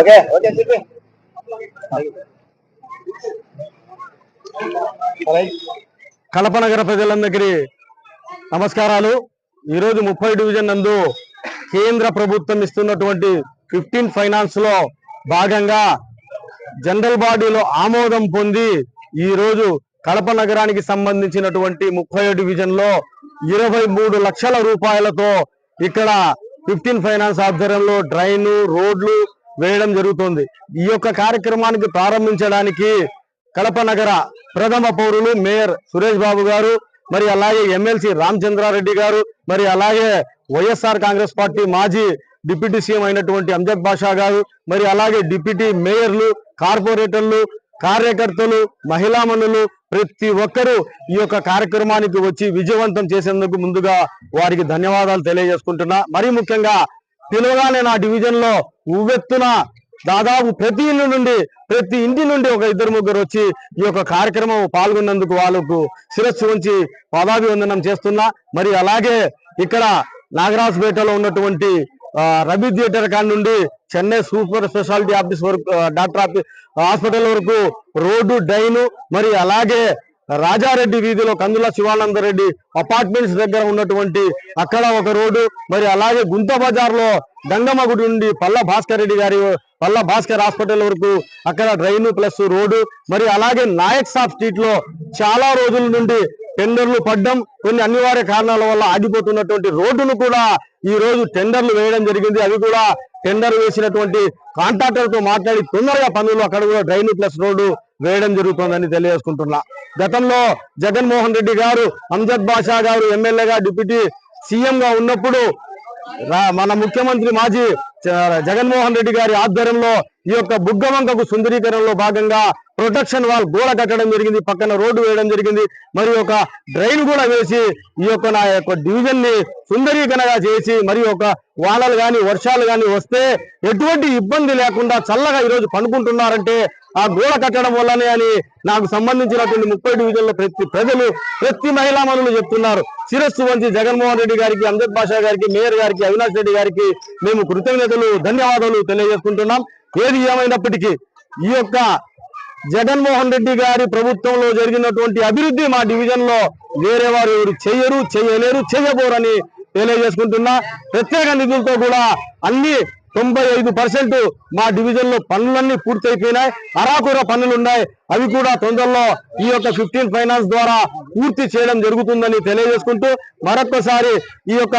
Okay okay చెప్పి. కడప నగర ప్రజలందరికీ నమస్కారాలు. ఈరోజు ముప్పై డివిజన్ నందు కేంద్ర ప్రభుత్వం ఇస్తున్నటువంటి ఫిఫ్టీన్ ఫైనాన్స్లో భాగంగా జనరల్ బాడీలో ఆమోదం పొంది ఈ రోజు కడప నగరానికి సంబంధించినటువంటి ముప్పై డివిజన్లో ఇరవై మూడు లక్షల రూపాయలతో ఇక్కడ ఫిఫ్టీన్ ఫైనాన్స్ ఆధ్వర్యంలో డ్రైన్ రోడ్లు వేయడం జరుగుతుంది. ఈ యొక్క కార్యక్రమానికి ప్రారంభించడానికి కడప నగర ప్రథమ పౌరులు మేయర్ సురేష్ బాబు గారు మరి అలాగే ఎమ్మెల్సీ రామచంద్రారెడ్డి గారు మరి అలాగే వైఎస్ఆర్ కాంగ్రెస్ పార్టీ మాజీ డిప్యూటీ సీఎం అయినటువంటి అంజద్ బాషా గారు మరి అలాగే డిప్యూటీ మేయర్లు కార్పొరేటర్లు కార్యకర్తలు మహిళా మనులు ప్రతి ఒక్కరూ ఈ యొక్క కార్యక్రమానికి వచ్చి విజయవంతం చేసేందుకు ముందుగా వారికి ధన్యవాదాలు తెలియజేసుకుంటున్నా. మరీ ముఖ్యంగా పిలవగానే నా డివిజన్లో ఉవ్వెత్తున దాదాపు ప్రతి ఇల్లు నుండి ప్రతి ఇంటి నుండి ఒక ఇద్దరు ముగ్గురు వచ్చి ఈ యొక్క కార్యక్రమం పాల్గొన్నందుకు వాళ్ళకు శిరస్సు ఉంచి పాదాభివందనం చేస్తున్నా. మరి అలాగే ఇక్కడ నాగరాజపేటలో ఉన్నటువంటి రబీ థియేటర్ కాడ నుండి చెన్నై సూపర్ స్పెషాలిటీ ఆఫీస్ వరకు డాక్టర్ ఆఫీస్ హాస్పిటల్ వరకు రోడ్డు డైను మరి అలాగే రాజారెడ్డి వీధిలో కందుల శివానంద రెడ్డి అపార్ట్మెంట్స్ దగ్గర ఉన్నటువంటి అక్కడ ఒక రోడ్డు మరి అలాగే గుంత బజార్లో గంగమ్మ గుడి నుండి పల్ల భాస్కర్ రెడ్డి గారి పల్ల భాస్కర్ హాస్పిటల్ వరకు అక్కడ డ్రైన్ ప్లస్ రోడ్డు మరి అలాగే నాయక్ సాబ్ స్ట్రీట్లో చాలా రోజుల నుండి టెండర్లు పడ్డం కొన్ని అనివార్య కారణాల వల్ల ఆగిపోతున్నటువంటి రోడ్డును కూడా ఈ రోజు టెండర్లు వేయడం జరిగింది. అవి కూడా టెండర్ వేసినటువంటి కాంట్రాక్టర్తో మాట్లాడి తొందరగా పనులు అక్కడ కూడా డ్రైన్ ప్లస్ రోడ్డు వేయడం జరుగుతుందని తెలియజేసుకుంటున్నా. గతంలో జగన్మోహన్ రెడ్డి గారు అంజద్ బాషా గారు ఎమ్మెల్యేగా డిప్యూటీ సీఎంగా ఉన్నప్పుడు రా- మన ముఖ్యమంత్రి మాజీ జగన్మోహన్ రెడ్డి గారి ఆధ్వర్యంలో ఈ యొక్క బుగ్గవంకకు సుందరీకరణలో భాగంగా ప్రొటెక్షన్ వాల్ గోడ కట్టడం జరిగింది పక్కన రోడ్డు వేయడం జరిగింది. మరి ఒక డ్రైన్ కూడా వేసి ఈ యొక్క నా యొక్క డివిజన్ని సుందరీకరణగా చేసి మరి ఒక వానలు కానీ వర్షాలు కానీ వస్తే ఎటువంటి ఇబ్బంది లేకుండా చల్లగా ఈరోజు పనుకుంటున్నారంటే ఆ గోడ కట్టడం వల్లనే అని నాకు సంబంధించినటువంటి ముప్పై డివిజన్ల ప్రతి ప్రజలు ప్రతి మహిళా మనులు చెప్తున్నారు. శిరస్సు వంచి జగన్మోహన్ రెడ్డి గారికి అంజద్ బాషా గారికి మేయర్ గారికి అవినాష్ రెడ్డి గారికి మేము కృతజ్ఞతలు ధన్యవాదాలు తెలియజేసుకుంటున్నాం. ఏది ఏమైనప్పటికీ ఈ యొక్క జగన్మోహన్ రెడ్డి గారి ప్రభుత్వంలో జరిగినటువంటి అభివృద్ధి మా డివిజన్లో వేరే వారు ఎవరు చేయరు చేయలేరు చేయబోరని తెలియజేసుకుంటున్నా. ప్రత్యేక నిధులతో కూడా అన్ని తొంభై ఐదు పర్సెంట్ మా డివిజన్లో పనులన్నీ పూర్తయిపోయినాయి. అరాకుర పనులు ఉన్నాయి. అవి కూడా తొందరలో ఈ యొక్క ఫిఫ్టీన్ ఫైనాన్స్ ద్వారా పూర్తి చేయడం జరుగుతుందని తెలియజేసుకుంటూ మరొకసారి ఈ యొక్క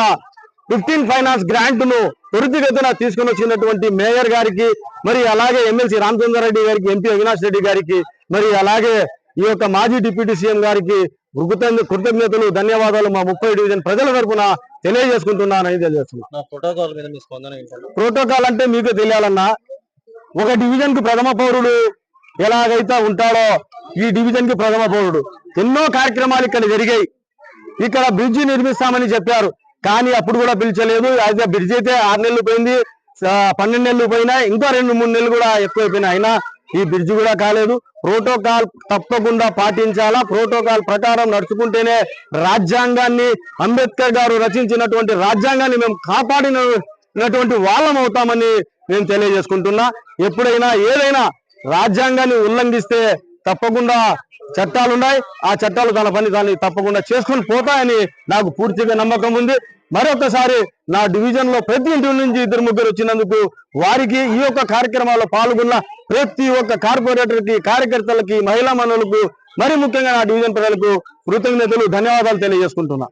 ఫిఫ్టీన్ ఫైనాన్స్ గ్రాంట్ను త్వరితగతిన తీసుకుని వచ్చినటువంటి మేయర్ గారికి మరి అలాగే ఎమ్మెల్సీ రామచంద్రారెడ్డి గారికి ఎంపీ అవినాష్ రెడ్డి గారికి మరి అలాగే ఈ యొక్క మాజీ డిప్యూటీ సీఎం గారికి కృతజ్ఞ కృతజ్ఞతలు ధన్యవాదాలు మా ముప్పై డివిజన్ ప్రజల తరపున తెలియజేసుకుంటున్నానని తెలియజేస్తున్నా. ప్రోటోకాల్ అంటే మీకు తెలియాలన్నా ఒక డివిజన్కి ప్రథమ పౌరుడు ఎలాగైతే ఉంటాడో ఈ డివిజన్కి ప్రథమ పౌరుడు. ఎన్నో కార్యక్రమాలు ఇక్కడ జరిగాయి. ఇక్కడ బ్రిడ్జి నిర్మిస్తామని చెప్పారు. కానీ అప్పుడు కూడా పిలిచలేదు. అయితే బ్రిడ్జ్ అయితే ఆరు నెలలు పోయింది. పన్నెండు నెలలు పోయినా ఇంకా రెండు మూడు నెలలు కూడా ఎక్కువైపోయినాయి అయినా ఈ బ్రిడ్జ్ కూడా కాలేదు. ప్రోటోకాల్ తప్పకుండా పాటించాలా? ప్రోటోకాల్ ప్రకారం నడుచుకుంటేనే రాజ్యాంగాన్ని అంబేద్కర్ గారు రచించినటువంటి రాజ్యాంగాన్ని మేము కాపాడినటువంటి వాళ్ళం అవుతామని నేను తెలియజేసుకుంటున్నా. ఎప్పుడైనా ఏదైనా రాజ్యాంగాన్ని ఉల్లంఘిస్తే తప్పకుండా చట్టాలు ఉన్నాయి ఆ చట్టాలు తన పని దాన్ని తప్పకుండా చేసుకొని పోతాయని నాకు పూర్తిగా నమ్మకం ఉంది. మరొకసారి నా డివిజన్లో ప్రతి ఇంటి నుంచి ఇద్దరు ముగ్గురు వచ్చినందుకు వారికి ఈ యొక్క కార్యక్రమాల్లో పాల్గొన్న ప్రతి ఒక్క కార్పొరేటర్కి కార్యకర్తలకి మహిళా మనులకు మరి ముఖ్యంగా నా డివిజన్ ప్రజలకు కృతజ్ఞతలు ధన్యవాదాలు తెలియజేసుకుంటున్నా.